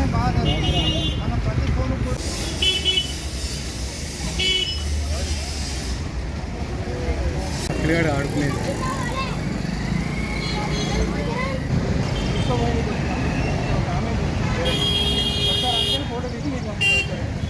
అదే బాధ మన ప్రతి ఫోన్ క్రికెట్ ఆడుకునేది ఫోటో తీసి మీకు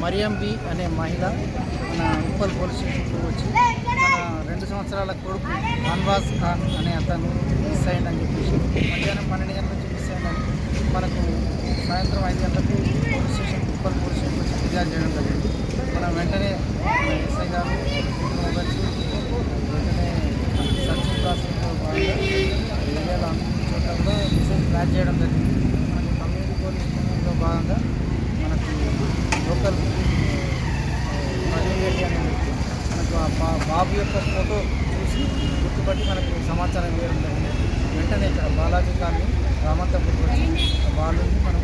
మరియం బి అనే మహిళ మన ఉప్పల్ పోలీస్ స్టేషన్కు వచ్చి మన రెండు సంవత్సరాల కొడుకు అన్వాజ్ ఖాన్ అనే అతను మిస్ అయ్యిందని చెప్పేసి మధ్యాహ్నం పన్నెండు గంటల నుంచి మిస్ అయ్యిందని మనకు సాయంత్రం ఐదు గంటలకు police station Uppal police station వచ్చి ఫిర్యాదు చేయడం జరిగింది. మనం వెంటనే ఎస్ఐ గారు వచ్చి వెంటనే సర్చింగ్ ప్రాసెస్లో భాగంగా ఏరియాలో అన్ని చోట్ల కూడా మిసైల్ చేయడం జరిగింది మనకి కమ్యూనిటీ పోలీసింగ్లో భాగంగా మనకు లోకల్ ప్రవీణ్ రెడ్డి అనే వ్యక్తి మా బాబు యొక్క ఫోటో చూసి గుర్తుపట్టి మనకు సమాచారం ఇవ్వడం జరిగింది. వెంటనే ఇక్కడ బాలాజీ గారిని రామంతపూర్ వచ్చి ఆ మనం